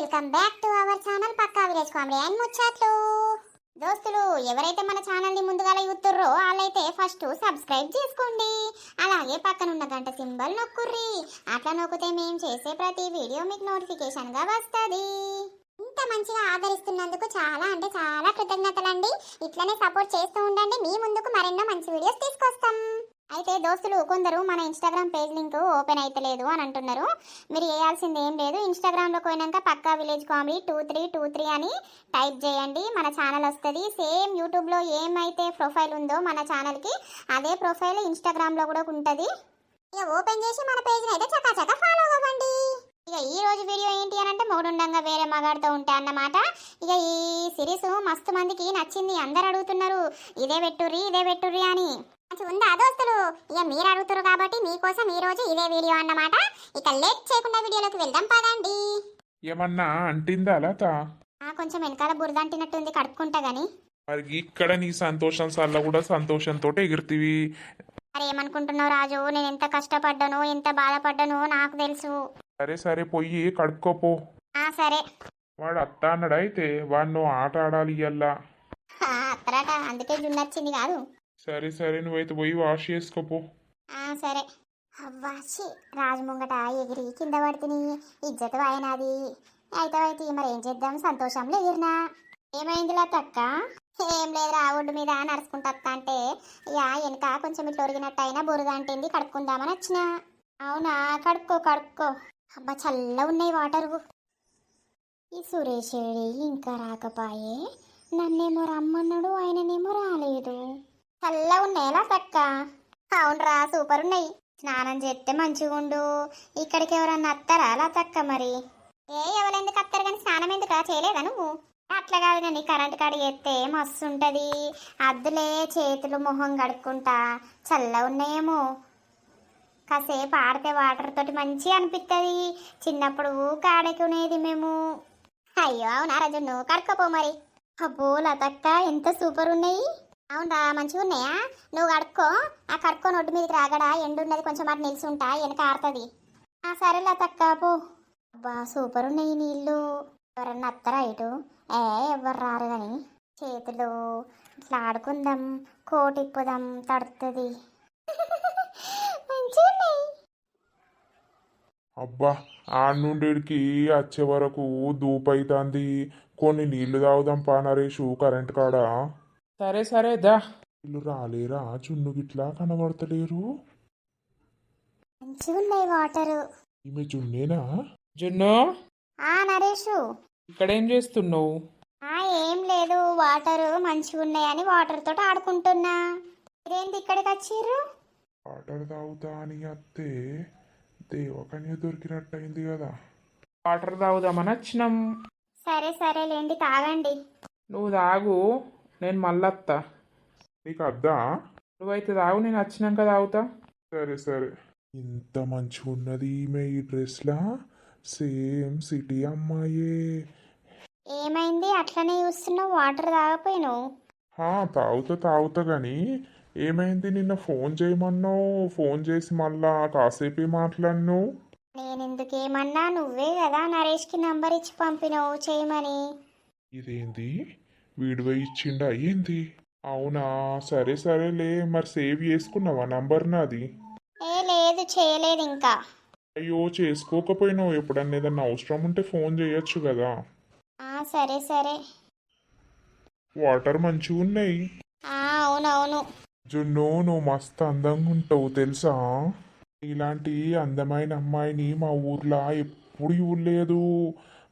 Welcome back to our channel Pakka village comedy and ముచ్చట్లు. దోస్తులు ఎవరైతే మన ఛానల్ని ముందుగా చూస్తుర్రో వాళ్ళైతే ఫస్ట్ సబ్స్క్రైబ్ చేసుకోండి. అలాగే పక్కనున్న గంట సింబల్ నొక్కుర్రి. అట్లా నొక్కితే మేము చేసే ప్రతి వీడియో మీకు నోటిఫికేషన్గా వస్తుంది. ఇంత మంచిగా ఆదరిస్తున్నందుకు చాలా అంటే చాలా కృతజ్ఞతలండి. ఇట్లనే సపోర్ట్ చేస్తూ ఉండండి. మీ ముందుకు మరెన్నో మంచి వీడియోస్ తీసుకొస్తాం. అయితే దోస్తులు కొందరు మన ఇన్స్టాగ్రామ్ పేజ్ లింక్ ఓపెన్ అయితలేదు అని అంటున్నారు. మీరు చేయాల్సింది ఏం లేదు. ఇన్స్టాగ్రామ్లోకి పోయినాక పక్కా village comedy two three two three అని టైప్ చేయండి. మన ఛానల్ వస్తుంది. సేమ్ యూట్యూబ్లో ఏమైతే ప్రొఫైల్ ఉందో మన ఛానల్కి అదే ప్రొఫైల్ ఇన్స్టాగ్రామ్లో కూడా ఉంటుంది. ఇక ఓపెన్ చేసి మన పేజ్ని అయితే చకాచక ఫాలో అవ్వండి. ఇక ఈ రోజు వీడియో ఏంటి అని అంటే మూడుండంగా వేరే మగాడితో ఉంటా అన్నమాట. ఇక ఈ సిరీస్ మస్తు మందికి నచ్చింది. అందరు అడుగుతున్నారు ఇదే పెట్టుర్రి ఇదే పెట్టుర్రి అని. ఉందా దోస్తులు? ఇక మీరు అడుగుతారు కాబట్టి మీకోసం ఈ రోజు ఇదే వీడియో అన్నమాట. ఇక లేట్ చేయకుండా వీడియోలోకి వెళ్దాం పదండి. ఏమన్నా అంటిందా లత? కొంచెం వెనకాల బురద అంటినట్టుంది కడుక్కుంటా గాని. మరి ఇక్కడ నీ సంతోషం సల్ల కూడా సంతోషంతో ఎగురుతీవి. మరి ఏమనుకుంటున్నావు రాజు? నేను ఎంత కష్టపడ్డానో ఎంత బాధపడ్డానో నాకు తెలుసు. సరే సరే పొయ్యి కడుక్కోపో ఆ సరే. వాడు అత్త అన్నాడు అయితే వాడు నువ్వు ఆట ఆడాలి ఇయ్యల్లా. అత్తరాట అందుకే జున్నొచ్చింది కాదు. సరే సరే నువ్వైతే పోయి వాష్ చేసుకోపో ఆ సరే. అవ్వాచి రాజు ముంగట ఎగిరి కింద పడుతుంది ఇజ్జత వాయనాది. అయితే అయితే మరి ఏం చేద్దాం? సంతోషంలో ఎగిరినా ఏమైందిలా తక్క ఏం లేదు రా ఒడ్డు మీద నడుచుకుంటా అంటే. ఇక వెనక కొంచెం ఇట్లా ఒరిగినట్టు అయినా బురద అంటింది కడుక్కుందామని వచ్చిన. అవునా? కడుక్కో కడుక్కో. అబ్బా చల్ల ఉన్నాయి వాటరు. ఈ సురేష్ ఇంకా రాకపాయే. నన్నేమో రమ్మన్నాడు ఆయననేమో రాలేదు. చల్లగా ఉన్నాయలా తక్క అవునరా సూపర్ ఉన్నాయి. స్నానం చేస్తే మంచిగా ఉండు. ఇక్కడికి ఎవరన్నా అత్తారా అలా తక్క మరి? ఏ ఎవరెందుకు అత్తారు కానీ స్నానం ఎందుకు చేయలేదా నువ్వు? అట్లా కాదు కానీ కరెంట్ కాడ చేస్తే మస్తు ఉంటుంది అద్దులే చేతులు మొహం కడుక్కుంటా. చల్ల ఉన్నాయేమో. కాసేపు ఆడితే వాటర్ తోటి మంచిగా అనిపిస్తుంది చిన్నప్పుడు కాడకునేది మేము. అయ్యో అవునా రజు నువ్వు కడుక్కోపో మరి. అబ్బో లతక్క ఎంత సూపర్ ఉన్నాయి. అవునరా మంచిగా ఉన్నాయా? నువ్వు కడుక్కో. ఆ కడుక్కో నొడ్డు మీదకి రాగడా? ఎండు ఉన్నది కొంచెం అటు నిలిచి వెనక ఆడుతుంది ఆ సరేలా తక్క పో. అబ్బా సూపర్ ఉన్నాయి నీళ్ళు. ఎవరన్నా అత్తరా ఇటు? ఏ ఎవరు రారు కానీ చేతులు ఇట్లా ఆడుకుందాం. కోటిప్పుదాం తడుతుంది అబ్బా ఆడ వచ్చే వరకు దూపైతాంది కొన్ని నీళ్ళు తాగుదాం పా నరేషు కరెంట్ కాడా? సరే సరే దా. వీళ్ళు రాలేరా? చున్ను గిట్లా కనబడతలేరు. మంచిగా ఉన్నాయి వాటరు. ఈమె జున్నేనా జున్ను? ఆ నరేషు. ఇక్కడేం చేస్తున్నావు? ఆ ఏం లేదు వాటర్ మంచిగా ఉన్నాయని వాటర్ తోటి ఆడుకుంటున్నా. ఇదేంటి ఇక్కడికి వచ్చిర్రు వాటర్ తాగుతా అని అత్తే దేవకన్య దొరికినట్టయింది కదా. వాటర్ తాగుదామని వచ్చినాం. సరే సరేలేండి తాగండి. నువ్వు తాగు. నేను మళ్ళత్తా. నీకు అద్దా? నువ్వైతే తాగు నేను వచ్చినాక తాగుతా. సరే సరే. ఇంత మంచిగా ఉన్నది ఈమె ఈ డ్రెస్లా? సేమ్ సిటీ అమ్మాయే. ఏమైంది? అట్లనే చూస్తున్నావు వాటర్ తాగపోయినావు. హా తాగుతా తాగుతా కానీ ఏమైంది? నిన్న ఫోన్ చేయమన్నావు. ఫోన్ చేసి మళ్ళా కాసేపు మాట్లాడినావు. నేను ఎందుకేమన్నా నువ్వే కదా నరేష్కి నంబర్ ఇచ్చి పంపినావు చేయమని. ఇదేంది? వీడియో ఇచ్చిండా ఏంది? అవునా? సరే సరేలే. మరి సేవ్ చేసుకున్నావా నంబర్ నాది? ఏ లేదు చేయలేదు ఇంకా. అయ్యో చేసుకోకపోయినావు. ఎప్పుడన్నా ఏదన్నా అవసరం ఉంటే ఫోన్ చేయొచ్చు కదా. ఆ సరే సరే. వాటర్ మంచిగా ఉన్నాయి? ఆ అవునవును. జున్ను నువ్వు మస్తు అందంగా ఉంటావు తెలుసా? ఇలాంటి అందమైన అమ్మాయిని మా ఊర్లో ఎప్పుడు చూడలేదు.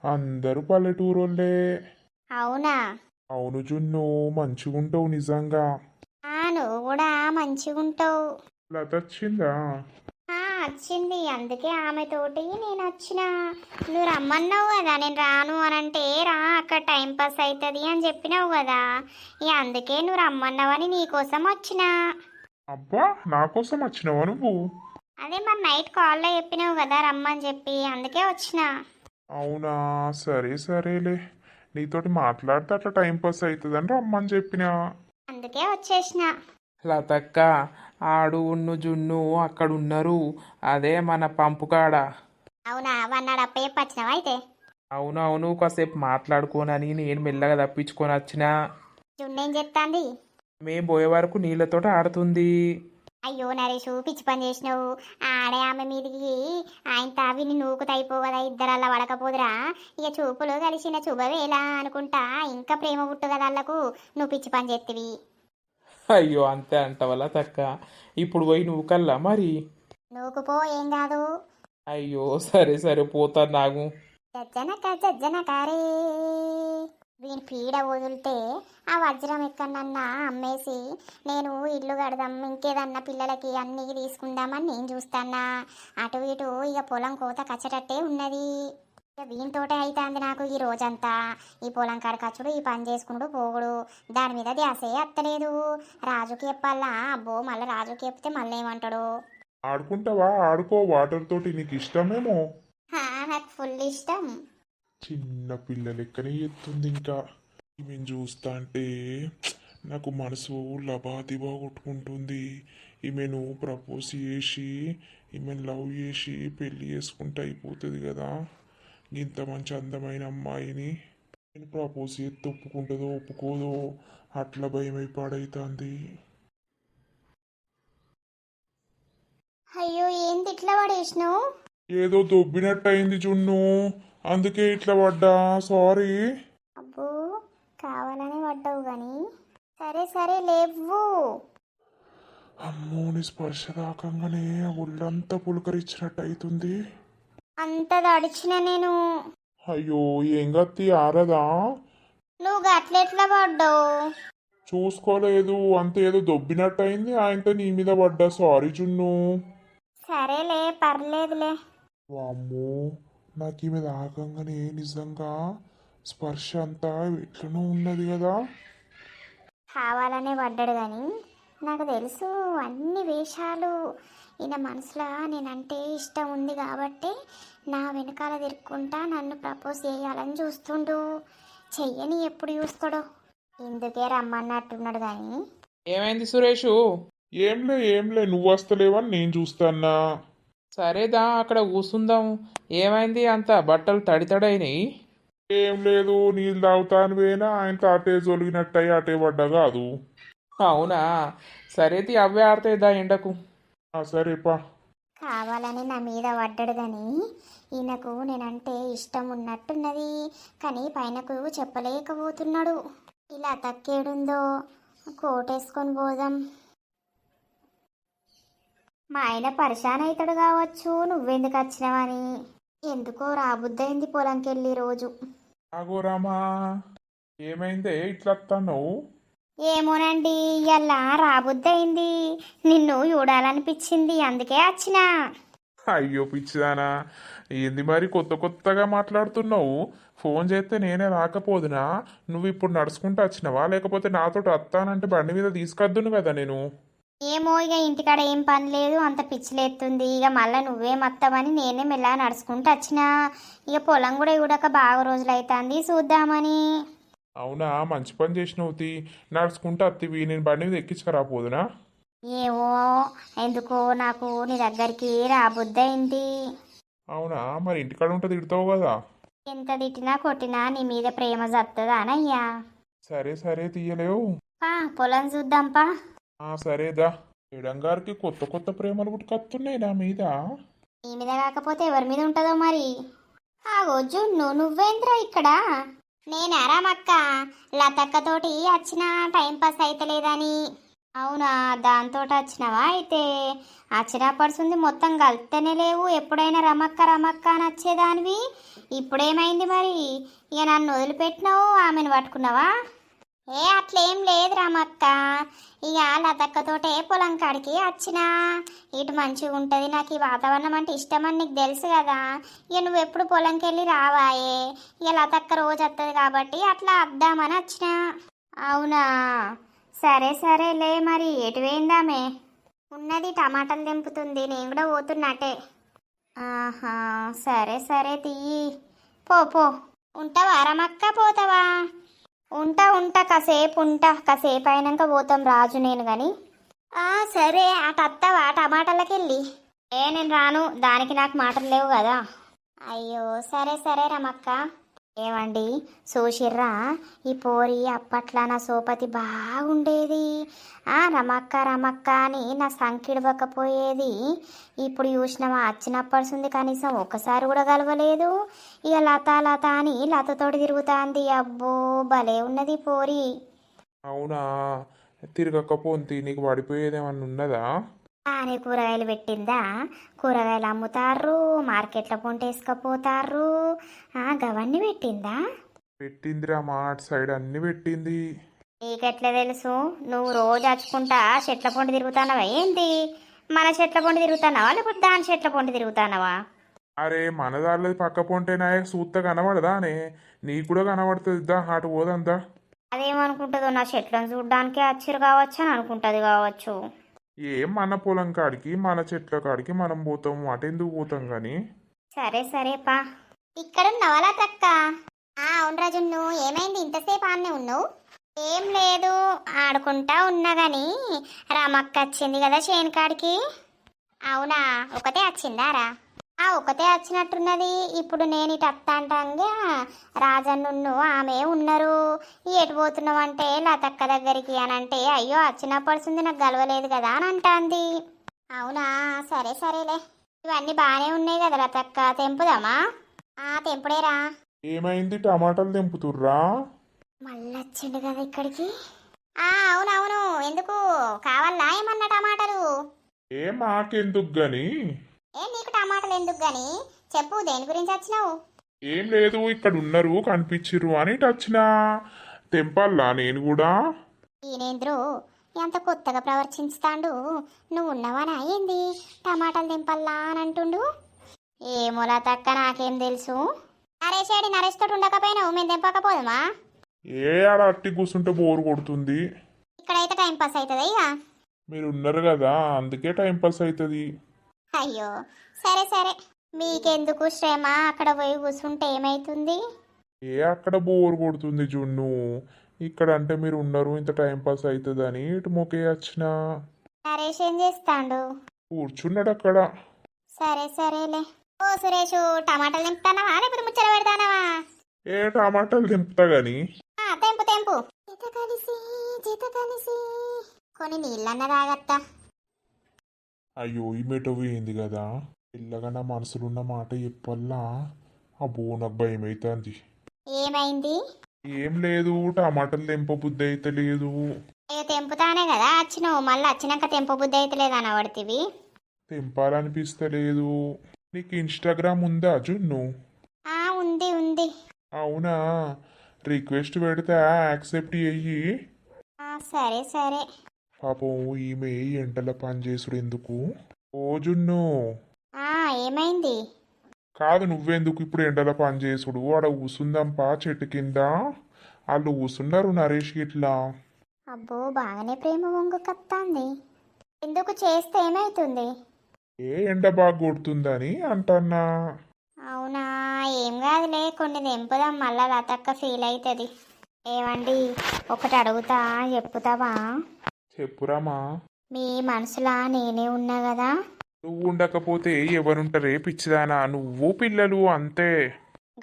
అందరూ పల్లెటూరోళ్ళే. అవునా? అవును జున్ను మంచిగా ఉంటావు నిజంగా. ఆ నువ్వు కూడా మంచిగా ఉంటావు లత వచ్చిందా ఆ, వచ్చింది. అందుకే ఆమె తోటి నేను వచ్చిన. నువ్వు రమ్మన్నావు కదా నేను రాను అని అంటే రా అక్కడ టైం పాస్ అవుతుంది అని చెప్పినావు కదా. ఇక అందుకే నువ్వు రమ్మన్నావని నీకోసం వచ్చిన. అబ్బా నా కోసం వచ్చినావా నువ్వు? అదే మరి నైట్ కాల్లో చెప్పినావు కదా రమ్మని చెప్పి అందుకే వచ్చిన. అవునా సరే సరేలే. నీతోటి మాట్లాడితే అట్లా టైం పాస్ అవుతుందని రమ్మని చెప్పినా. అందుకే వచ్చేసిన. లతక్క ఆడు ఉన్ను జున్ను అక్కడ ఉన్నారు అదే మన పంపు కాడ. అవునా? వన్నాడు అప్ప చెప్పి వచ్చినావా అయితే? అవును అవును కాసేపు మాట్లాడుకోనని నేను మెల్లగా తప్పించుకొని వచ్చిన. జున్నేం చెప్తాంది మేం పోయే వరకు నీళ్ళతో ఆడుతుంది. అయ్యో నరేషు పిచ్చి పని చేసినావు. ఆడే ఆమె మీదికి ఆయన తావిని నూకుతైపో కదా ఇద్దరల్లా వడకపోదురా? ఇక చూపులు కలిసిన చూపవేలా అనుకుంటా ఇంకా ప్రేమ పుట్టు కదా వాళ్ళకు నువ్వు పిచ్చి పని చేతివి అయ్యో అంతే అంటవలా తక్క? ఇప్పుడు పోయి నువ్వు కల్లా మరి? నూకుపో ఏం కాదు. అయ్యో సరే సరే పోతాను నాకు జజ్జనక జజ్జనకారే వీని పీడ వదిలితే ఆ వజ్రం ఎక్కడన్నా అమ్మేసి నేను ఇల్లు కడదాం ఇంకేదన్నా పిల్లలకి అన్నీ తీసుకుందామని నేను చూస్తానా అటు ఇటు ఇక పొలం కోత కచ్చటట్టే ఉన్నది. ఇక వీనితోటే అవుతుంది నాకు ఈ రోజంతా. ఈ పొలం కడకచ్చుడు ఈ పని చేసుకున్నాడు పోగుడు దాని మీద ధ్యాసే అత్తలేదు. రాజుకి చెప్పాలా అబ్బో మళ్ళీ రాజుకి చెప్తే మళ్ళీ ఏమంటాడు? ఆడుకుంటావా? ఆడుకో వాటర్ తోటి నీకు ఇష్టమేమో. నాకు ఫుల్ ఇష్టం. చిన్న పిల్ల లెక్కనే ఎత్తుంది ఇంకా? ఈమెను చూస్తా అంటే నాకు మనసు లబాదిబా కొట్టుకుంటుంది ఈమెను ప్రపోజ్ చేసి ఈమెను లవ్ చేసి పెళ్ళి చేసుకుంటే అయిపోతుంది కదా? ఇంత మంచి అందమైన అమ్మాయిని నేను ప్రపోజ్ చేస్తే ఒప్పుకుంటుందో ఒప్పుకోదో అట్లా భయం పాడైతుంది అయ్యో ఏంది ఇట్లా పడేసినావు? ఏదో దొబ్బినట్టు అయింది జున్ను. అందుకే ఇట్లా పడ్డా? సారీ అబ్బో కావాలని పడ్డావు కానీ సరే సరే లేవు అమ్మో నీ స్పర్శ తాకంగానే ఒళ్ళంతా పులకరించినట్టు అవుతుంది అంత దడిచిన నేను. అయ్యో ఏం గత్తి ఆరదా? నువ్వు గట్లెట్లా పడ్డావు? చూసుకోలేదు అంత ఏదో దొబ్బినట్టు అయింది ఆయనతో నీ మీద పడ్డా. సారీ జున్ను. సరేలే పర్లేదులే. వామ్మో. నాకు ఈమె తాకంగానే నిజంగా స్పర్శ అంతా ఎట్లనో ఉన్నది కదా. కావాలనే పడ్డాడు కానీ నాకు తెలుసు అన్ని వేషాలు ఈయన మనసులో నేనంటే ఇష్టం ఉంది కాబట్టి నా వెనకాల తిరుక్కుంటా నన్ను ప్రపోజ్ చేయాలని చూస్తుండు. చెయ్యని ఎప్పుడు చూస్తాడో. ఇందుకే రమ్మన్నట్టున్నాడు కానీ ఏమైంది సురేషు? ఏంలే ఏంలే నువ్వు వస్తలేవని నేను చూస్తానా సరేదా అక్కడ కూసుందాం. ఏమైంది? అంత బట్టలు తడి తడైనాయి ఏం లేదు నీళ్ళు తాగుతాను వేనా? ఆయన అటే జొలిగినట్టయి అటే పడ్డా కాదు. అవునా? సరే తీ అవే ఆడతాయి దా ఎండకు? ఆ, సరే పా. కావాలని నా మీద పడ్డాడు కానీ ఈయనకు నేనంటే ఇష్టం ఉన్నట్టున్నది కానీ పైనకు చెప్పలేకపోతున్నాడు. ఇలా తక్కేడుందో? కోటేసుకొని పోదాం. మా ఆయన పరిశాన్ అవుతాడు కావచ్చు నువ్వెందుకు వచ్చినావని ఎందుకో రాబుద్దయింది పొలంకెళ్ళి రోజు. ఏమైందే ఇట్లా ఏమోనండి ఇలా రాబుద్దయింది. నిన్ను చూడాలనిపించింది అందుకే వచ్చినా అయ్యో పిచ్చిదానా ఏంది మరి కొత్త కొత్తగా మాట్లాడుతున్నావు? ఫోన్ చేస్తే నేనే రాకపోదునా? నువ్వు ఇప్పుడు నడుచుకుంటూ వచ్చినావా లేకపోతే నాతో వస్తానంటే బండి మీద తీసుకొద్దును కదా నేను? ఏమో ఇక ఇంటికాడ ఏం పని లేదు అంత పిచ్చిలేస్తుంది ఇక మళ్ళీ నువ్వే మత్తమని నేనే మెల్లగా నడుచుకుంటూ వచ్చిన. ఇక పొలం కూడా చూడక బాగా రోజులు అవుతుంది చూద్దామని. అవునా మంచి పని చేసినావు తీ. నడుచుకుంటూ అత్తివి నేను బండి మీద ఎక్కించుకురాపోదునా ఏమో ఎందుకో నాకు నీ దగ్గరికి రాబుద్దయింది. అవునా మరి ఇంటికాడ ఉంటే తిడతావు కదా? ఎంత తిట్టినా కొట్టినా నీ మీద ప్రేమ జత్తదా అనయ్యా సరే సరే తీయలేవు. పొలం చూద్దాంపా సరేదా. మేడం కొత్త కొత్త ప్రేమలు పుట్టుకొస్తున్నాయి నా మీద. నీ మీద కాకపోతే ఎవరి మీద ఉంటుందో మరి? ఆగో జున్ను నువ్వేంద్రా ఇక్కడ? నేను రామక్క లతక్కతోటి వచ్చిన టైం పాస్ అయితలేదని. అవునా దాంతో వచ్చినవా అయితే? వచ్చినప్పటిసుంది మొత్తం కలితేనే లేవు. ఎప్పుడైనా రమక్క రమక్క అని వచ్చేదానివి? ఇప్పుడేమైంది మరి? ఇక నన్ను వదిలిపెట్టినావు ఆమెను పట్టుకున్నావా? ఏ అట్లేం లేదు రామక్క. ఇక లతక్కతోటే పొలం కాడికి వచ్చినా. ఇటు మంచిగా ఉంటుంది నాకు ఈ వాతావరణం అంటే ఇష్టమని నీకు తెలుసు కదా. ఇక నువ్వు ఎప్పుడు పొలంకి వెళ్ళి రావాయే. ఇక లతక్క రోజు వస్తుంది కాబట్టి అట్లా వద్దామని వచ్చిన. అవునా? సరే సరేలే మరి. ఎటు వేయిందామే ఉన్నది టమాటాలు తెంపుతుంది. నేను కూడా పోతున్నట్టే. ఆహా సరే సరే తీయి పో పో. ఉంటావా రమక్క? పోతావా? ఉంటా ఉంటా కాసేపు ఉంటా. కాసేపు అయినాక పోతాం రాజు నేను కానీ ఆ సరే అటు అత్తవా? టమాటాలకి వెళ్ళి ఏ నేను రాను. దానికి నాకు మాటలు లేవు కదా. అయ్యో సరే సరే రమక్క. ఏమండి? సోషిర్రా ఈ పోరి అప్పట్లో నా సోపతి బాగుండేది. ఆ రమక్క రమక్క అని నా సంకిడవకపోయేది. ఇప్పుడు చూసినావా వచ్చినప్పటి కనీసం ఒక్కసారి కూడా కలవలేదు. ఇక లత లత అని లతతోటి తిరుగుతాంది. అబ్బో భలే ఉన్నది పోరి. అవునా? తిరగకపోతే నీకు పడిపోయేదేమన్నా ఉన్నదా? ఆనే కూరగాయలు పెట్టిందా? కూరగాయలు అమ్ముతారు మార్కెట్లో పొంటేసుకపోతారు ఆ గవన్నీ పెట్టిందా? పెట్టిందిరా మా అటు సైడ్ అన్ని పెట్టింది. నీకెట్లా తెలుసు? నువ్వు రోజు అచ్చుకుంటా చెట్ల పొంటి తిరుగుతానవా? ఏంటి? మన చెట్ల పొంటి తిరుగుతానవా? లేకపోతే దాని చెట్ల పొంటి తిరుగుతానవా? అరే మన దారిలో పక్క పొంటేనా సూత్త కనబడదా అనే నీకు కూడా కనబడుతుంది. దా అటు పోదంతా అదేమనుకుంటుందో నా చెట్లను చూడడానికే అచ్చిరు కావచ్చు అని అనుకుంటుంది కావచ్చు. ఏం మన పొలం కాడికి మన చెట్ల కాడికి మనం పోతాం అటెందుకు పోతాం కానీ? సరే సరే పా. ఇక్కడ ఉన్నవాలా తక్క అవును రాజు నువ్వు ఏమైంది? ఇంతసేపు ఆన్నే ఉన్నావు? ఏం లేదు ఆడుకుంటా ఉన్నా గాని. రామక్క వచ్చింది కదా చేను కాడికి. అవునా? ఒకటే వచ్చిందారా? ఆ ఒకతే వచ్చినట్టున్నది ఇప్పుడు నేను ఇటు అత్త అంటాంగా రాజన్ను ఆమె ఉన్నారు. ఎటు పోతున్నావు అంటే లతక్క దగ్గరికి అని అంటే అయ్యో వచ్చినప్పటి నాకు గలవలేదు కదా అని అంటాంది. అవునా? సరే సరేలే. ఇవన్నీ బాగానే ఉన్నాయి కదా లతక్క. తెంపుదామా? ఆ తెంపుడేరా. ఏమైంది? టమాటాలు తెంపుతుర్రా? మళ్ళొచ్చిండు కదా ఇక్కడికి. ఆ అవునవును. ఎందుకు? కావాలా ఏమన్నా టమాటాలు? ఏ మాకెందుకు గాని? ఏ నీకు టమాటాలు ఎందుకు గాని? చెప్పు దేని గురించి వచ్చినావు? ఏం లేదు ఇక్కడ ఉన్నారు కనిపించిర్రు అని వచ్చినా. తెంపాలా నేను కూడా. ఈయనేంద్రు ఎంత కొత్తగా ప్రవర్తిస్తాండు నువ్వు ఉన్నవానా ఏంది? టమాటాలు దింపల్లా అని అంటుండు. ఏమోలా తక్క నాకేం తెలుసు. నరేష్ ఏడి నరేష్ తోటి ఉండకపోయినావు మేము దింపకపోదుమా ఏ ఆడ అట్టి కూర్చుంటే బోరు కొడుతుంది. ఇక్కడైతే టైం పాస్ అవుతుంది ఇక? మీరు ఉన్నారు కదా అందుకే టైం పాస్ అవుతుంది అయ్యో సరే సరే. మీకెందుకు శ్రమ? అక్కడ పోయి కూర్చుంటే ఏమైతుంది? ఏ అక్కడ బోర్ కొడుతుంది జున్ను? ఇక్కడ అంటే మీరు ఉన్నారు ఇంత టైం పాస్ అవుతుందని ఇటు మొకే వచ్చిన నరేష్ ఏం చేస్తాండు? కూర్చున్నాడు అక్కడ. సరే సరేలే. ఓ సురేష్ టమాటాలు దింపుతానవా లేకపోతే ముచ్చట పెడతానవా? ఏ టమాటాలు తెంపుతా గాని? ఆ, తెంపు తెంపు. జీత కలిసి జీత కలిసి. కొన్ని నీళ్ళన్న తాగత్తా. అయ్యో ఈ మెటో పోయింది కదా. పిల్లగా నా మనసులో ఉన్న మాట చెప్పల్లా అబ్బో నాకు భయం అవుతుంది ఏమైంది? ఏం లేదు టమాటాలు తెంప బుద్ధి అయితే లేదు. తెంపుతానే కదా వచ్చినావు మళ్ళీ వచ్చినాక తెంప బుద్ధి అయితే లేదు అనబడితివి? తెంపాలనిపిస్తలేదు నీకు ఇన్స్టాగ్రామ్ ఉందా జున్ను? ఆ ఉంది ఉంది. అవునా? రిక్వెస్ట్ పెడితే యాక్సెప్ట్ చెయ్యి. ఆ సరే సరే. పాపం ఈమె ఎండల పని చేసుడు ఎందుకు? ఓ జున్ను. ఆ ఏమైంది? కాదు నువ్వెందుకు ఇప్పుడు ఎండల పని చేసుడు ఆడ కూసుందంపా చెట్టు కింద. వాళ్ళు కూసున్నారు నరేష్ ఇట్లా. అబ్బో బాగానే ప్రేమ వంగు కత్తాంది. ఎందుకు చేస్తే ఏమైతుంది? ఏ ఎండ బాగా కొడుతుందని అంటన్నా. అవునా? ఏం కాదులే కొన్ని తెంపుదాం మళ్ళా లతక్క ఫీల్ అవుతుంది. ఏమండి ఒకటి అడుగుతా చెప్పుతావా? చెప్పురామా మీ మనసులా నేనే ఉన్నా కదా నువ్వు ఉండకపోతే ఎవరుంటారే పిచ్చిదానా? నువ్వు పిల్లలు అంతే.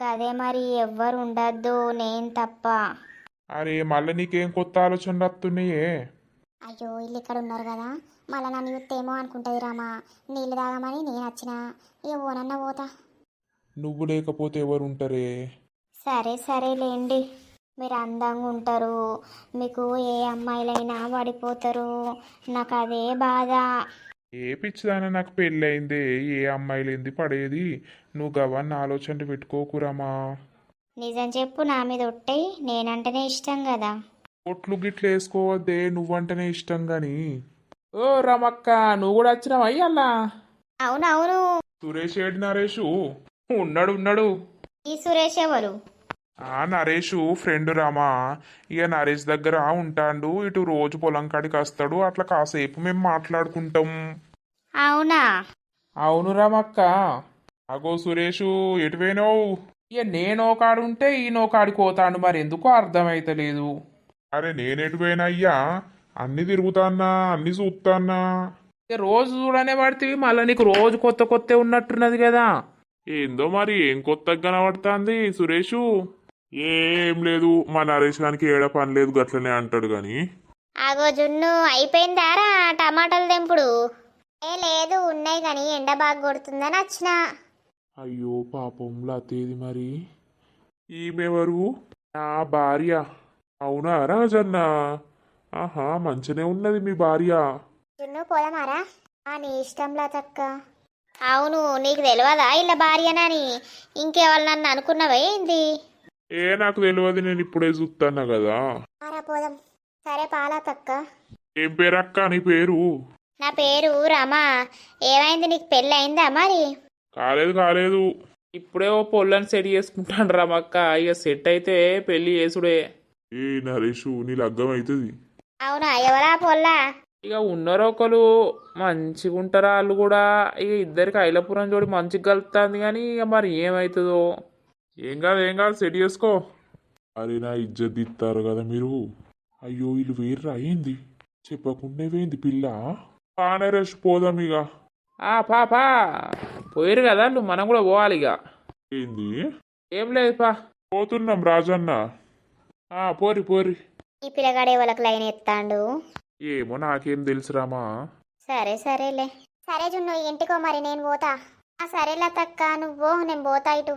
గదే మరి ఎవ్వరు ఉండద్దు నేను తప్ప. అరే మళ్ళీ నీకేం కొత్త ఆలోచనలు వస్తున్నాయే అయ్యో వీళ్ళు ఇక్కడ ఉన్నారు కదా మళ్ళీ నన్ను యుత్తేమో అనుకుంటుంది రామా. నీళ్ళు తాగమని నేను వచ్చిన. ఇక ఓనన్న పోతా. నువ్వు లేకపోతే ఎవరుంటారే? సరే సరేలేండి మీరు అందంగా ఉంటారు. మీకు ఏ అమ్మాయిలైనా పడిపోతారు. నాకు అదే బాధ. ఏ పిచ్చిదానా నాకు పెళ్ళయిందే? ఏ అమ్మాయిలేంది పడేది? నువ్వు గవన్న ఆలోచనలు పెట్టుకోకురామా నిజం చెప్పు నా మీద ఒట్టయి నేనంటేనే ఇష్టం కదా. ఒట్లు గిట్లు వేసుకోవద్దే నువ్వంటేనే ఇష్టం గాని. ఓ రమక్క నువ్వు కూడా వచ్చినావా అయ్యల్లా అవునవును. సురేష్ ఏడి నరేషు? ఉన్నాడు ఉన్నాడు. ఈ సురేష్ ఎవరు? నరేషు ఫ్రెండ్ రామా ఇక నరేష్ దగ్గర ఉంటాడు ఇటు రోజు పొలం కాడికి వస్తాడు అట్లా కాసేపు మేము మాట్లాడుకుంటాం. అవునా? అవును రమక్క. అగో సురేషు ఎటు పోయినావు? ఇక నేను కాడు ఉంటే ఈయనో కాడికి పోతాను మరి ఎందుకో అర్థమైతలేదు. అరే నేనెటు పోయినా అయ్యా? అన్ని తిరుగుతాన్నా అన్ని చూస్తాన్నా ఇక రోజు చూడనే పడితే మళ్ళీ నీకు రోజు కొత్త కొత్త ఉన్నట్టున్నది కదా. ఏందో మరి ఏం కొత్తగా కనబడుతుంది సురేషు? ఏం లేదు మా నరేష్ గానికి ఏడ పని లేదు గట్లనే అంటాడు గాని. ఆగో జున్ను అయిపోయిందారా టమాటాలు తెంపుడు? ఏ లేదు ఉన్నాయి కానీ ఎండ బాగా కొడుతుందని వచ్చిన. అయ్యో పాపం లతేది మరి. ఈమెవరు? నా భార్య. అవునా రాజన్న ఆహా మంచినే ఉన్నది మీ భార్య. జున్ను పోదామారా ఆ నీ ఇష్టంలా తక్క అవును నీకు తెలియదా ఇలా భార్యనని ఇంకెవరు నన్ను అనుకున్నావా ఏంది? ఏ నాకు తెలియదు నేను ఇప్పుడే చూస్తాను కదా. ఆరా పోదాం. సరే పాలా తక్క. ఏం పేరు అక్క నీ పేరు? నా పేరు రమా. ఏమైంది నీకు పెళ్ళి అయిందా మరి? కాలేదు కాలేదు. ఇప్పుడే ఓ పొల్లని సెట్ చేసుకుంటాను రమక్క. ఇక సెట్ అయితే పెళ్ళి చేసుడే. ఏ నరేషు నీ లగ్గం అవుతుంది అవునా ఎవరా పొల్లా? ఇక ఉన్నారు ఒకరు మంచిగా ఉంటారా వాళ్ళు కూడా. ఇక ఇద్దరికి ఐలపురం జోడి మంచిగా కలుపుతుంది కానీ ఇక మరి ఏమవుతుందో ఏం కాదు ఏం కాదు సెట్ చేసుకో. అరే నా ఇజ్జత్ ఇస్తారు కదా మీరు. అయ్యో వీళ్ళు వేర్రా ఏంది? చెప్పకుండా వేంది పిల్ల. పానే రెస్ట్ పోదాం ఇక ఆ పా పా. పోయారు కదా వాళ్ళు మనం కూడా పోవాలి ఇక ఏంది? ఏం లేదు పా. పోతున్నాం రాజన్న. ఆ పోరి పోరి. ఈ పిల్లగాడే వాళ్ళకి లైన్ ఎత్తాండు. ఏమో నాకేం తెలుసురామా సరే సరేలే. సరే జున్ను ఇంటికో మరి నేను పోతా. ఆ సరేలా తక్క నువ్వు నేను పోతా ఇటు.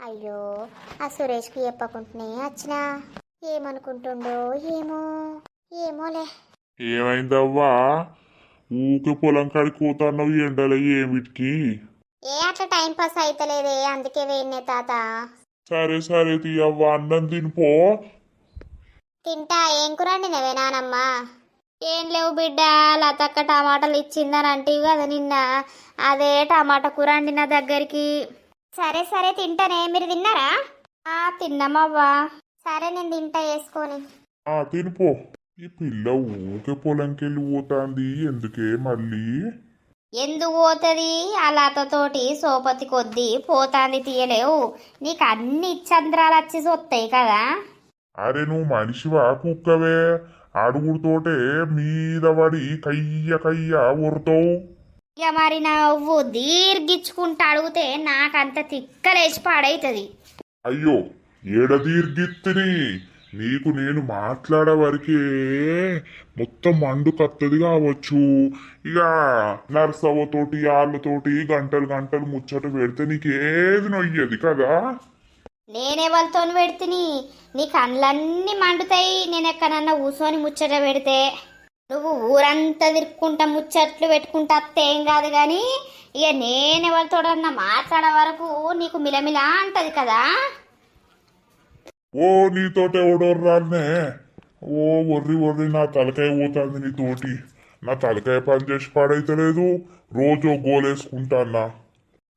అయ్యో ఆ సురేష్కి చెప్పకుంటునే వచ్చినా ఏమనుకుంటుండో ఏమో? ఏమోలే. ఏమైందవ్వా? ఊకే పొలం కాడికి పోతున్నావు ఎండలు ఏమిటికి ఏ అట్లా టైం పాస్ అయితలేదే అందుకే వేయనే తాత. సరే సరే తీయవ్వ అన్నం తినిపో. తింటా ఏం కూరండి నవే నానమ్మా? ఏం లేవు బిడ్డ లతక్క టమాటాలు ఇచ్చిందని అంటే కదా నిన్న. అదే టమాటా కూర అండి నా దగ్గరికి. సరే సరే తింటానే. మీరు తిన్నారా? ఆ తిన్నామవ్వా. సరే నేను తింటా వేసుకొని. ఆ తినిపో ఈ పిల్ల ఊకే పొలంకి వెళ్ళి పోతాంది. ఎందుకే మళ్ళీ? ఎందుకు పోతుంది? ఆ లతతోటి సోపతి కొద్దీ పోతాంది తీయలేవు. నీకు అన్ని చంద్రాలు వచ్చి వస్తాయి కదా. అరే నువ్వు మనిషివా కుక్కవే? అడుగుడుతోటే మీద పడి కయ్య కయ్య ఉరుతావు ఇక మరి నువ్వు దీర్ఘించుకుంటూ అడిగితే నాకంత తిక్కలేసి పాడైతుంది. అయ్యో ఏడ దీర్ఘిత్తిని? నీకు నేను మాట్లాడే వరకే మొత్తం మండు కత్తది కావచ్చు. ఇక నర్సవ్వతోటి వాళ్ళతోటి గంటలు గంటలు ముచ్చట పెడితే నీకేది నొయ్యది కదా? నేనెవరితో పెడితిని? నీ కళ్ళన్నీ మండుతాయి. నేను ఎక్కడన్నా కూర్చొని ముచ్చట పెడితే నువ్వు ఊరంతా తిరుక్కుంటా ముచ్చట్లు పెట్టుకుంటా అత్తే ఏం కాదు కానీ ఇక నేనెవరితోడన్నా మాట్లాడే వరకు నీకు మిలమిలా అంటది కదా? ఓ నీతోటి ఎవడోర్రాన్నే ఓ ఒర్రి ఒర్రి నా తలకాయ పోతుంది నీతోటి నా తలకాయ పని చేసి పాడైతలేదు. రోజు గోలేసుకుంటానా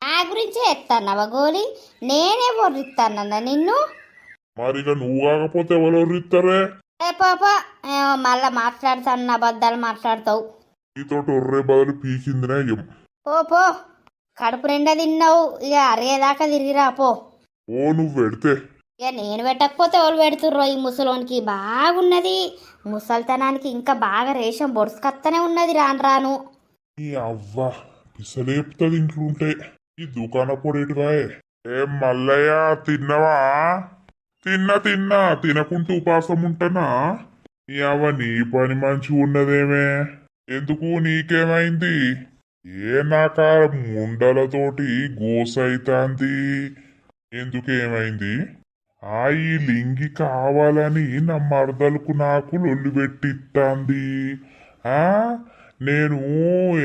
నా గురించే ఎత్తాన్నవా గోలి? నేనే బొర్రిస్తానన్నా నిన్ను? మరిగా నువ్వు కాకపోతే ఎవరు ఒర్రిస్తారే ఏ పాప మళ్ళా మాట్లాడుతాను నా అబద్ధాలు మాట్లాడతావు. నీతోటి ఒర్రే బదులు పీకిందినే పో పో. కడుపు నిండా తిన్నావు. ఇక అరేదాకా తిరిగిరా పో. ఓ నువ్వు పెడితే. ఇక నేను పెట్టకపోతే ఎవరు పెడుతుర్రో ఈ ముసలోనికి? బాగున్నది. ముసల్తనానికి ఇంకా బాగా రేషం బొడుసుకత్తనే ఉన్నది రాను రాను. నీ అవ్వ పిసలేపుతుంది ఇంట్లుంటే. ఈ దుకాణ పొడేటివాయే. ఏం మల్లయ్య తిన్నవా? తిన్నా తిన్నా. తినకుంటూ ఉపాసం ఉంటానా నీ నీ పని మంచి ఉన్నదేమే? ఎందుకు నీకేమైంది? ఏ నాకా ముండలతోటి గోసైతాంది? ఎందుకేమైంది? ఆ ఈ లింగి కావాలని నా మరదలకు నాకు లొల్లి పెట్టిస్తాంది ఆ? నేను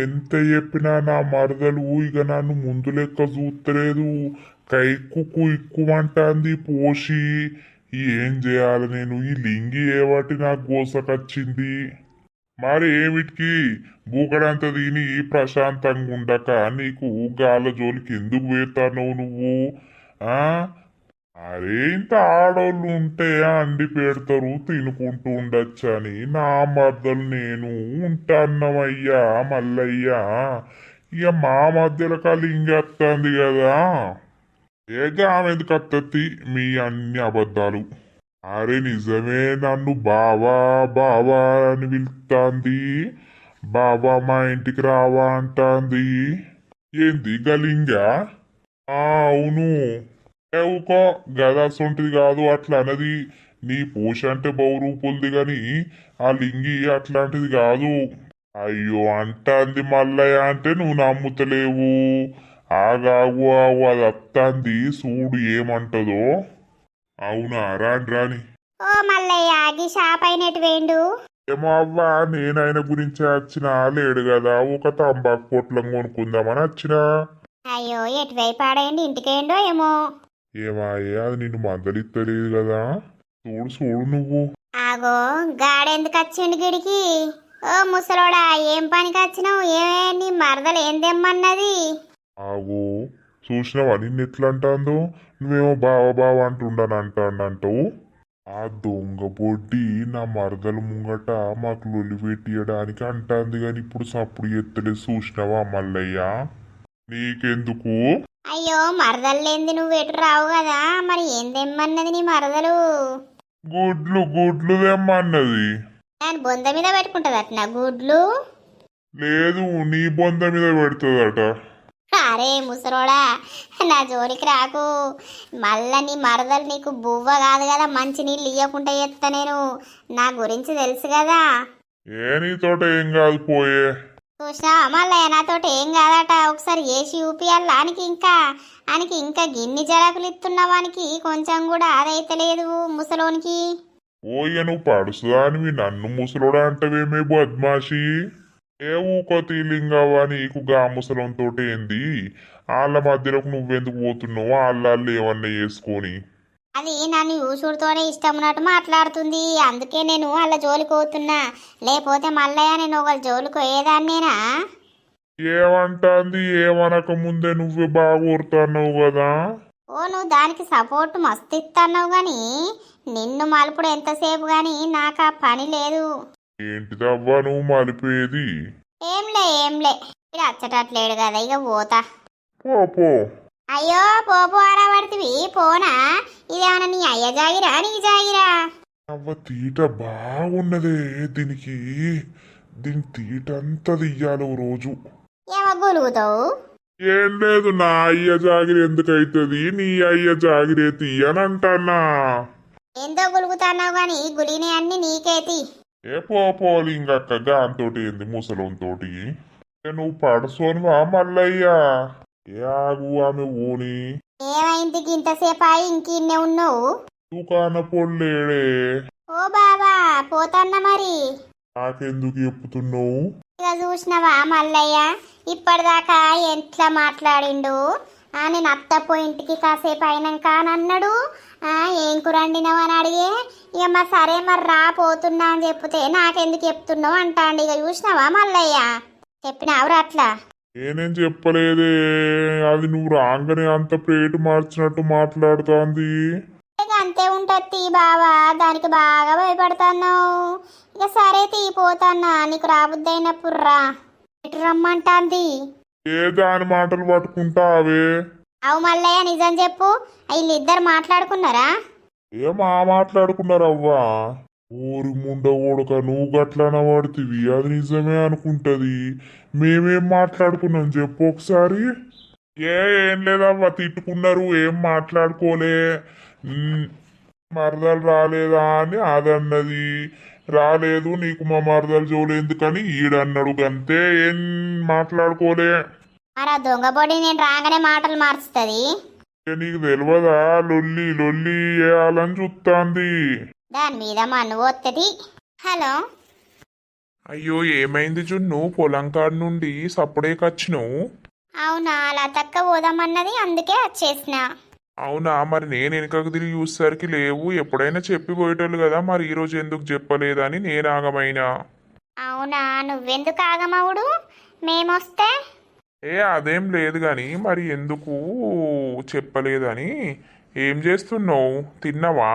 ఎంత చెప్పినా నా మరదలు ఇక నన్ను ముందు లెక్క చూస్తలేదు కైక్కు కుక్కుమంటాంది పోసి ఏం చేయాలి నేను? ఈ లింగి ఏవాటి నాకు గోసకొచ్చింది? మరి ఏమిటికి? బూకడంత తిని ప్రశాంతంగా ఉండక. నీకు గాల జోలికి ఎందుకు వేస్తాను నువ్వు? ఆ? అరే ఇంత ఆడోళ్ళు ఉంటే అండి పెడతారు తినుకుంటూ ఉండొచ్చని. నా మద్దలు నేను ఉంటాన్నమయ్యా మల్లయ్యా. ఇక మా మధ్యలో కలింగేస్తుంది కదా. ఏగా ఆమె ఎందుకు అత్తత్తి మీ అన్ని అబద్ధాలు? అరే నిజమే నన్ను బావా బావా అని పిలుస్తాంది బావా మా ఇంటికి రావా అంటాంది. ఏంది గలింగా? అవును. ఏ ఊకో గదాసొంటిది కాదు అట్లా అన్నది నీ పూష అంటే బహురూపులది గాని ఆ లింగి అట్లాంటిది కాదు. అయ్యో అంటాంది మల్లయ్య అంటే నువ్వు నమ్ముతలేవు. ఆగాగు ఆగు అది అత్తాంది చూడు ఏమంటదో? అవునా? రాని రాని. ఓ మల్లయ్య గీ షాప్ అయినట్టు వేండు ఏమో అవ్వా నేను ఆయన గురించి వచ్చినా లేడు కదా ఒక తంబాకు పొట్లం కొనుక్కుందామని వచ్చినా అయ్యో ఎటువైపు ఆడేయండి ఇంటికేయండో ఏమో? ఏమాయే అది నిన్ను మందలిత్తలేదు కదా. చూడు చూడు నువ్వు. ఆగో గాడెందుకు వచ్చిండు గిడికి? ఓ ముసలోడా ఏం పనికి వచ్చినావు ఏమే నీ మరదలు ఏం తెమ్మన్నది? ఆగు. చూసినావా? నిన్ను ఎట్లా అంటాందో నువ్వేమో బావ బావ అంటుండని అంటానంటావు ఆ దొంగ బొడ్డి నా మరదల ముంగట మాకు లొల్లి పెట్టియడానికి అంటాంది కానీ ఇప్పుడు సప్పుడు ఎత్తలేదు. చూసినావా మల్లయ్య? నీకెందుకు? అయ్యో మరదలు లేంది నువ్వు ఎటు రావు కదా? మరి ఏం తెమ్మన్నది నీ మరదలు? గుడ్లు గుడ్లు తెమ్మన్నది. దాని బొంద మీద పెట్టుకుంటది అట్నా గుడ్లు? లేదు నీ బొంద మీద పెడుతుందట. అరే ముసరోడా నా జోలికి రాకు. మళ్ళా నీ మరదలు నీకు బువ్వ కాదు కదా మంచి నీళ్ళు ఇయ్యకుండా చేస్తా నేను. నా గురించి తెలుసు కదా. ఏ నీతోట ఏం కాదు పోయే. చూసినా మళ్ళీ నాతోటి ఏం కాదట. ఒకసారి ఏసి ఊపియాలి ఆనికి ఇంకా ఆనికి ఇంకా గిన్ని జలకులు ఇస్తున్నావానికి కొంచెం కూడా అదైతే లేదు ముసలోనికి. ఓయ్య నువ్వు పడుసుదానివి నన్ను ముసలోడా అంటవేమే బద్మాషి. ఏ ఊకో తీలింగవ్వా నీకు గా ముసలంతో ఏంది? వాళ్ళ మధ్యలోకి నువ్వెందుకు పోతున్నావు? వాళ్ళ ఏమన్నా చేసుకొని. అది నన్ను యూసుడితోనే ఇష్టం ఉన్నట్టు మాట్లాడుతుంది. అందుకే నేను వాళ్ళ జోలికి పోతున్నా. లేకపోతే మల్లయ్య నేను ఒకళ్ళ జోలికి పోయేదాన్నేనా? ఏమంటాంది? ఏమనక ముందే నువ్వే బాగా ఊరుతున్నావు కదా. ఓ నువ్వు దానికి సపోర్ట్ మస్తు ఇస్తున్నావు కానీ నిన్ను మలుపుడు ఎంతసేపు కానీ నాకు ఆ పని లేదు. ఏంటిదవ్వా నువ్వు మలిపేది ఏంలే ఏంలే. ఇక్కడ అచ్చటట్లేడు కదా ఇక పోతా. పో పో. అయ్యో పోపు ఆడబడుతుంది పోనా? ఇదేమన్నా నీ అయ్య జాగిరా నీ జాగిరా? అవ్వ తీట బాగున్నదే దీనికి. దీని తీట అంతా తీయాలి ఓ రోజు. ఏమో గులుగుతావు? ఏం లేదు నా అయ్య జాగిరి ఎందుకైతుంది? నీ అయ్య జాగిరే తీయనంటన్నా. ఏందో గులుగుతున్నావు కానీ గులినే అన్ని నీకేతి ఏ పోపోలి ఇంకక్క గాంతోటి ఏంది ముసలంతోటి నువ్వు పడసోనివా మల్లయ్యా? ఏ ఆగు ఆమె ఓని? ఏమైంది ఇంతసేపు అయి ఇంకిన్నే ఉన్నావు? దుకాణ పొల్లేడే ఓ బాబా పోతన్న మరి. నాకెందుకు చెప్పుతున్నావు ఇక చూసినవా మల్లయ్య ఇప్పటిదాకా ఎట్లా మాట్లాడిండు? ఆ నేను అత్తపో ఇంటికి కాసేపు అయినాక అని అన్నాడు. ఏం కూర వండినావు అని అడిగే? ఇక మరి సరే మరి రా పోతున్నా అని చెప్తే నాకెందుకు చెప్తున్నావు అంటాండి. ఇక చూసినావా మల్లయ్య? చెప్పినావురా అట్లా. నేనేం చెప్పలేదే. అది నువ్వు రాగానే అంత ప్లేట్ మార్చినట్టు మాట్లాడుతోంది. అంతే ఉంటుంది బావా దానికి బాగా భయపడుతున్నావు. ఇక సరే తీ పోతాన్నా. నీకు రాబుద్ది అయినప్పుడు రా. ఇటు రమ్మంటాంది. ఏ దాని మాటలు పట్టుకుంటావే? అవు మల్లయ్య నిజం చెప్పు. వీళ్ళిద్దరు మాట్లాడుకున్నారా? ఏమా మాట్లాడుకున్నారవ్వా? ఊరి ముండ నువ్వు గట్లన పడుతుంది అది నిజమే అనుకుంటది. మేమేం మాట్లాడుకున్నాం చెప్పు ఒకసారి. ఏ ఏం లేదవ్వా తిట్టుకున్నారు ఏం మాట్లాడుకోలే. మరదలు రాలేదా అని అదన్నది. రాలేదు నీకు మా మరదలు జోలు ఎందుకని ఈడన్నాడు అంతే ఏం మాట్లాడుకోలే. మరి ఆ దొంగ పొడి నేను రాగానే మాటలు మార్చుతుంది. నీకు తెలియదా లొల్లి లొల్లి వేయాలని చూస్తాంది దాని మీద మన్ను పోతుంది హలో? అయ్యో ఏమైంది జున్ను? పొలం కాడ నుండి సప్పుడే కచ్చినావు. అవునా అలా తక్క పోదామన్నది అందుకే వచ్చేసిన. అవునా మరి నేను వెనకకు తిరిగి చూసేసరికి లేవు. ఎప్పుడైనా చెప్పి పోయేటోళ్ళు కదా మరి ఈరోజు ఎందుకు చెప్పలేదని నేను ఆగమైనా? అవునా నువ్వెందుకు ఆగమవుడు? మేమొస్తే ఏ అదేం లేదు కానీ మరి ఎందుకు చెప్పలేదని? ఏం చేస్తున్నావు? తిన్నావా?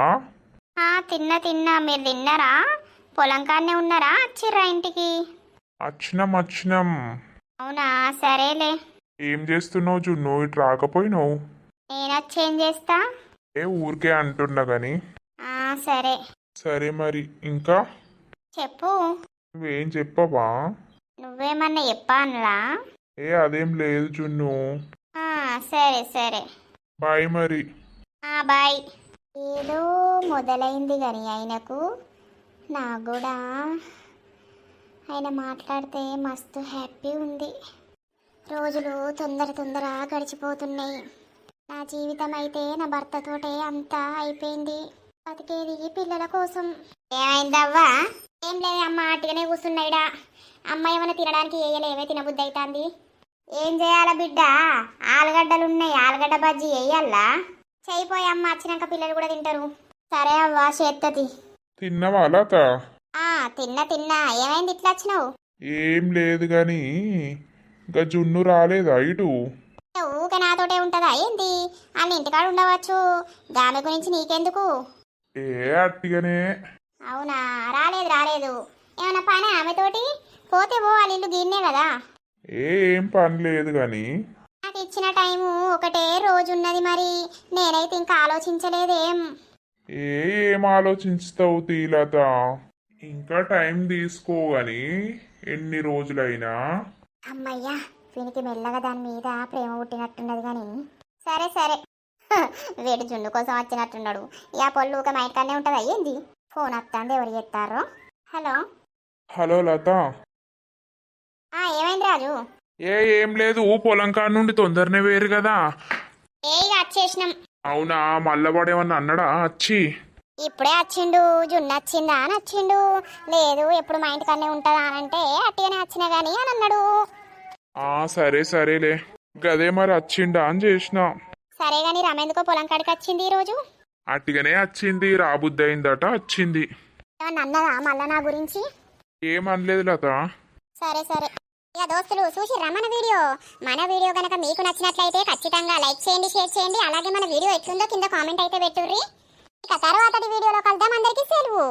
తిన్నా తిన్నా. మీరు తిన్నారా? పొలం కాడనే ఉన్నారా? వచ్చిర్రా ఇంటికి? వచ్చినాం వచ్చినాం అవునా? సరేలే. ఏం చేస్తున్నావు జున్ను? ఇటు రాకపోయినావు? నేను వచ్చి ఏం చేస్తా? ఏ ఊరికే అంటున్నా కానీ ఆ సరే. సరే మరి. ఇంకా? చెప్పు. నువ్వేం చెప్పవా? నువ్వేమన్నా చెప్పానులా ఏ అదేం లేదు జున్ను ఆ, సరే సరే. బాయ్ మరి. ఆ, బాయ్. ఏదో మొదలైంది కానీ ఆయనకు. నాకు కూడా ఆయన మాట్లాడితే మస్తు హ్యాపీ ఉంది. రోజులు తొందర తొందర గడిచిపోతున్నాయి. నా జీవితం అయితే నా భర్తతోటే అంతా అయిపోయింది. బతికేది పిల్లల కోసం. ఏమైందవ్వా? ఏం లేదు అమ్మ అట్టుగానే కూర్చున్నాయిడా? అమ్మ ఏమైనా తినడానికి వేయలేవే తినబుద్ధి అవుతుంది ఏం చేయాలా బిడ్డ? ఆలుగడ్డలు ఉన్నాయి ఆలుగడ్డ బజ్జీ వేయాలా చేయిపోయి అమ్మ వచ్చినాక పిల్లలు కూడా తింటారు. సరే అవ్వా చేత్తది తిన్నవా లత ఆ తిన్నా తిన్నా. ఏమైంది ఇట్లా వచ్చినావు? ఏం లేదు గాని ఇంకా జున్ను రాలేదా ఇటు? ఊక నాతోటే ఉంటుందా ఏంటి వాళ్ళ ఇంటికాడ ఉండవచ్చు. దాని గురించి నీకెందుకు? ఏ అట్టిగానే. అవునా రాలేదు రాలేదు. ఏమైనా పని ఆమెతోటి? పోతే పో వాళ్ళ ఇల్లు గిన్నే కదా. ఏ పని లేదు గాని. నాకు ఇచ్చిన టైము ఒకటే రోజు ఉన్నది మరి. నేనైతే ఇంకా ఆలోచించలేదేం. ఏ ఆలోచిస్తావు తీలత ఇంకా టైం తీసుకో గాని. ఎన్ని రోజులైనా. అమ్మయ్యా వీనికి మెల్లగా దాని మీద ప్రేమ పుట్టినట్టున్నది కానీ సరే సరే. హ, వీడు జున్ను కోసం వచ్చినట్టున్నాడు. ఇక పొల్లు ఒక మైండ్ కాడనే ఉంటుంది అయ్యింది ఫోన్ వస్తుంది ఎవరు చెప్తారో హలో? హలో లత. ఏమైంది రాజు? ఏ ఏం లేదు పొలం కాడ నుండి తొందరనే వేరు కదా. ఏ వచ్చేసినాం. అవునా మల్లవాడేమన్నా అన్నాడా? వచ్చి ఇప్పుడే వచ్చిండు జున్ను వచ్చిందా అని వచ్చిండు లేదు ఎప్పుడు మా ఇంటికన్నే ఉంటుందా అని అంటే అట్టిగానే వచ్చినా కానీ అని అన్నాడు. ఆ సరే సరేలే. గదే మరి వచ్చిండా అని చేసిన. సరే కానీ రమెందుకో పొలం కాడికి వచ్చింది ఈరోజు అట్టిగానే వచ్చింది రాబుద్దయిందట వచ్చింది ఏమన్నా అన్నదా మళ్ళా నా గురించి? ఏమనలేదు లత. సరే సరే. ఇక దోస్తులు చూసిర్రా మన వీడియో. మన వీడియో కనుక మీకు నచ్చినట్లయితే ఖచ్చితంగా లైక్ చేయండి షేర్ చేయండి. అలాగే మన వీడియో ఎట్లుందో కింద కామెంట్ అయితే పెట్టుర్రి. ఇక తర్వాతటి వీడియోలో కలుద్దాం. అందరికీ సెలవు.